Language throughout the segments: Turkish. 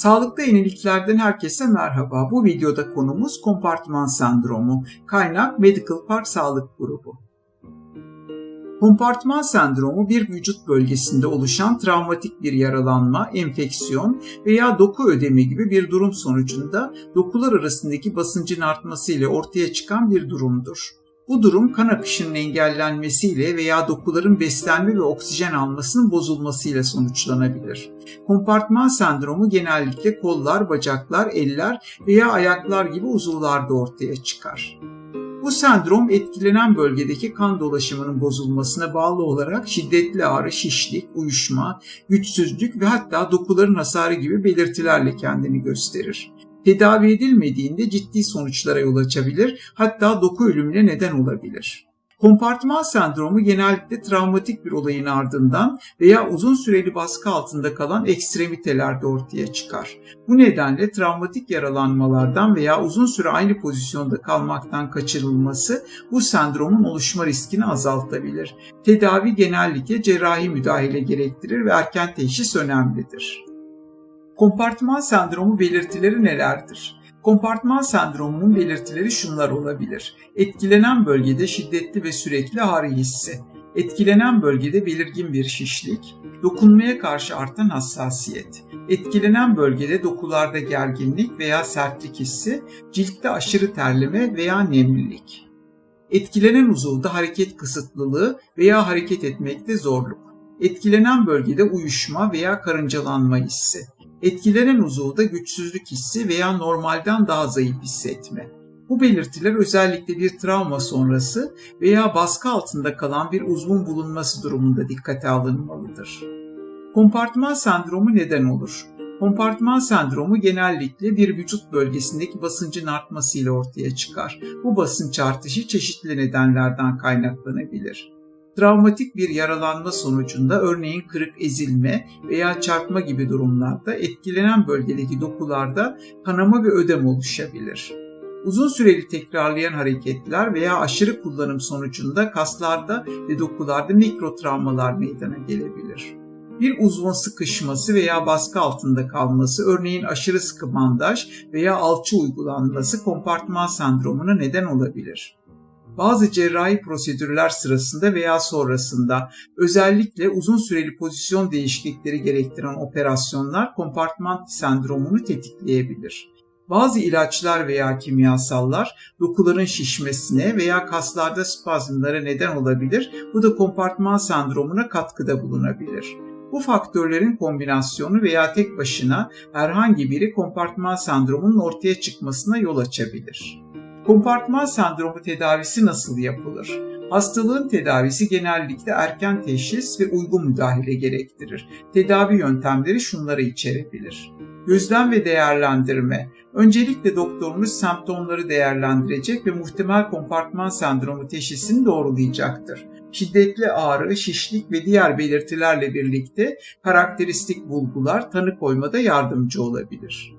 Sağlıklı yeniliklerden herkese merhaba. Bu videoda konumuz kompartman sendromu. Kaynak Medical Park Sağlık Grubu. Kompartman sendromu bir vücut bölgesinde oluşan travmatik bir yaralanma, enfeksiyon veya doku ödemi gibi bir durum sonucunda dokular arasındaki basıncın artmasıyla ortaya çıkan bir durumdur. Bu durum kan akışının engellenmesiyle veya dokuların beslenme ve oksijen almasının bozulmasıyla sonuçlanabilir. Kompartman sendromu genellikle kollar, bacaklar, eller veya ayaklar gibi uzuvlarda ortaya çıkar. Bu sendrom etkilenen bölgedeki kan dolaşımının bozulmasına bağlı olarak şiddetli ağrı, şişlik, uyuşma, güçsüzlük ve hatta dokuların hasarı gibi belirtilerle kendini gösterir tedavi edilmediğinde ciddi sonuçlara yol açabilir, hatta doku ölümüne neden olabilir. Kompartman sendromu genellikle travmatik bir olayın ardından veya uzun süreli baskı altında kalan ekstremitelerde ortaya çıkar. Bu nedenle travmatik yaralanmalardan veya uzun süre aynı pozisyonda kalmaktan kaçırılması bu sendromun oluşma riskini azaltabilir. Tedavi genellikle cerrahi müdahale gerektirir ve erken teşhis önemlidir. Kompartman sendromu belirtileri nelerdir? Kompartman sendromunun belirtileri şunlar olabilir. Etkilenen bölgede şiddetli ve sürekli ağrı hissi, etkilenen bölgede belirgin bir şişlik, dokunmaya karşı artan hassasiyet, etkilenen bölgede dokularda gerginlik veya sertlik hissi, ciltte aşırı terleme veya nemlilik. Etkilenen uzuvda hareket kısıtlılığı veya hareket etmekte zorluk. Etkilenen bölgede uyuşma veya karıncalanma hissi Etkilenen uzuvda güçsüzlük hissi veya normalden daha zayıf hissetme. Bu belirtiler özellikle bir travma sonrası veya baskı altında kalan bir uzvun bulunması durumunda dikkate alınmalıdır. Kompartman sendromu neden olur? Kompartman sendromu genellikle bir vücut bölgesindeki basıncın artmasıyla ortaya çıkar. Bu basınç artışı çeşitli nedenlerden kaynaklanabilir. Travmatik bir yaralanma sonucunda örneğin kırık ezilme veya çarpma gibi durumlarda etkilenen bölgedeki dokularda kanama ve ödem oluşabilir. Uzun süreli tekrarlayan hareketler veya aşırı kullanım sonucunda kaslarda ve dokularda mikrotravmalar meydana gelebilir. Bir uzvun sıkışması veya baskı altında kalması, örneğin aşırı sıkı bandaj veya alçı uygulanması kompartman sendromuna neden olabilir bazı cerrahi prosedürler sırasında veya sonrasında özellikle uzun süreli pozisyon değişiklikleri gerektiren operasyonlar kompartman sendromunu tetikleyebilir. Bazı ilaçlar veya kimyasallar dokuların şişmesine veya kaslarda spazmlara neden olabilir. Bu da kompartman sendromuna katkıda bulunabilir. Bu faktörlerin kombinasyonu veya tek başına herhangi biri kompartman sendromunun ortaya çıkmasına yol açabilir. Kompartman sendromu tedavisi nasıl yapılır? Hastalığın tedavisi genellikle erken teşhis ve uygun müdahale gerektirir. Tedavi yöntemleri şunları içerebilir. Gözlem ve değerlendirme. Öncelikle doktorunuz semptomları değerlendirecek ve muhtemel kompartman sendromu teşhisini doğrulayacaktır. Şiddetli ağrı, şişlik ve diğer belirtilerle birlikte karakteristik bulgular tanı koymada yardımcı olabilir.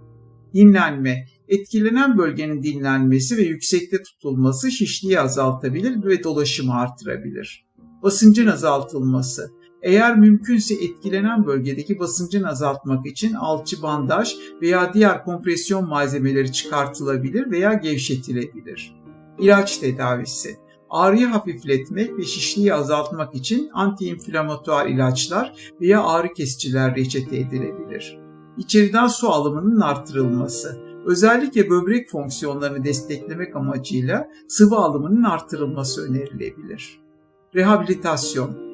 Dinlenme etkilenen bölgenin dinlenmesi ve yüksekte tutulması şişliği azaltabilir ve dolaşımı artırabilir. Basıncın azaltılması eğer mümkünse etkilenen bölgedeki basıncın azaltmak için alçı bandaj veya diğer kompresyon malzemeleri çıkartılabilir veya gevşetilebilir. İlaç tedavisi ağrıyı hafifletmek ve şişliği azaltmak için antiinflamatuar ilaçlar veya ağrı kesiciler reçete edilebilir. İçeriden su alımının artırılması Özellikle böbrek fonksiyonlarını desteklemek amacıyla sıvı alımının artırılması önerilebilir. Rehabilitasyon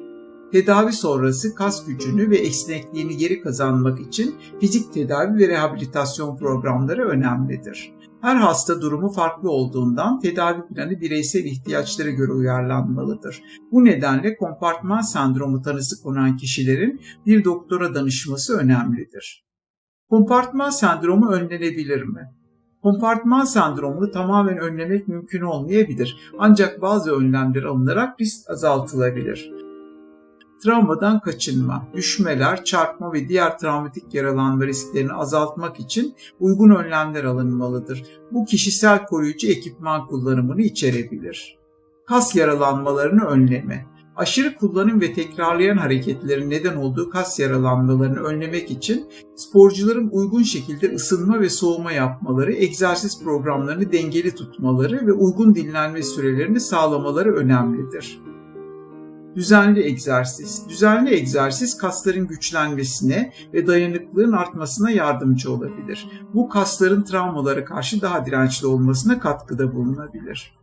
Tedavi sonrası kas gücünü ve esnekliğini geri kazanmak için fizik tedavi ve rehabilitasyon programları önemlidir. Her hasta durumu farklı olduğundan tedavi planı bireysel ihtiyaçlara göre uyarlanmalıdır. Bu nedenle kompartman sendromu tanısı konan kişilerin bir doktora danışması önemlidir. Kompartman sendromu önlenebilir mi? Kompartman sendromunu tamamen önlemek mümkün olmayabilir. Ancak bazı önlemler alınarak risk azaltılabilir. Travmadan kaçınma, düşmeler, çarpma ve diğer travmatik yaralanma risklerini azaltmak için uygun önlemler alınmalıdır. Bu kişisel koruyucu ekipman kullanımını içerebilir. Kas yaralanmalarını önleme Aşırı kullanım ve tekrarlayan hareketlerin neden olduğu kas yaralanmalarını önlemek için sporcuların uygun şekilde ısınma ve soğuma yapmaları, egzersiz programlarını dengeli tutmaları ve uygun dinlenme sürelerini sağlamaları önemlidir. Düzenli egzersiz. Düzenli egzersiz kasların güçlenmesine ve dayanıklılığın artmasına yardımcı olabilir. Bu kasların travmalara karşı daha dirençli olmasına katkıda bulunabilir.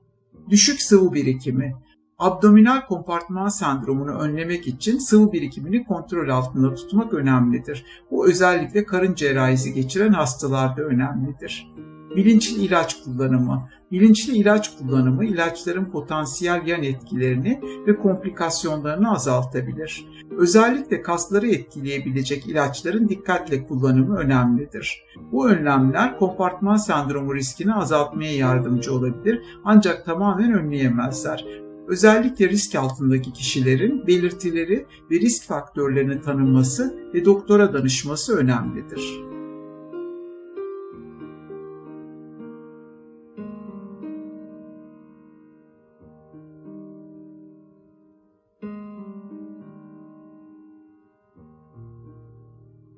Düşük sıvı birikimi. Abdominal kompartman sendromunu önlemek için sıvı birikimini kontrol altında tutmak önemlidir. Bu özellikle karın cerrahisi geçiren hastalarda önemlidir. Bilinçli ilaç kullanımı. Bilinçli ilaç kullanımı ilaçların potansiyel yan etkilerini ve komplikasyonlarını azaltabilir. Özellikle kasları etkileyebilecek ilaçların dikkatle kullanımı önemlidir. Bu önlemler kompartman sendromu riskini azaltmaya yardımcı olabilir ancak tamamen önleyemezler. Özellikle risk altındaki kişilerin belirtileri ve risk faktörlerini tanınması ve doktora danışması önemlidir.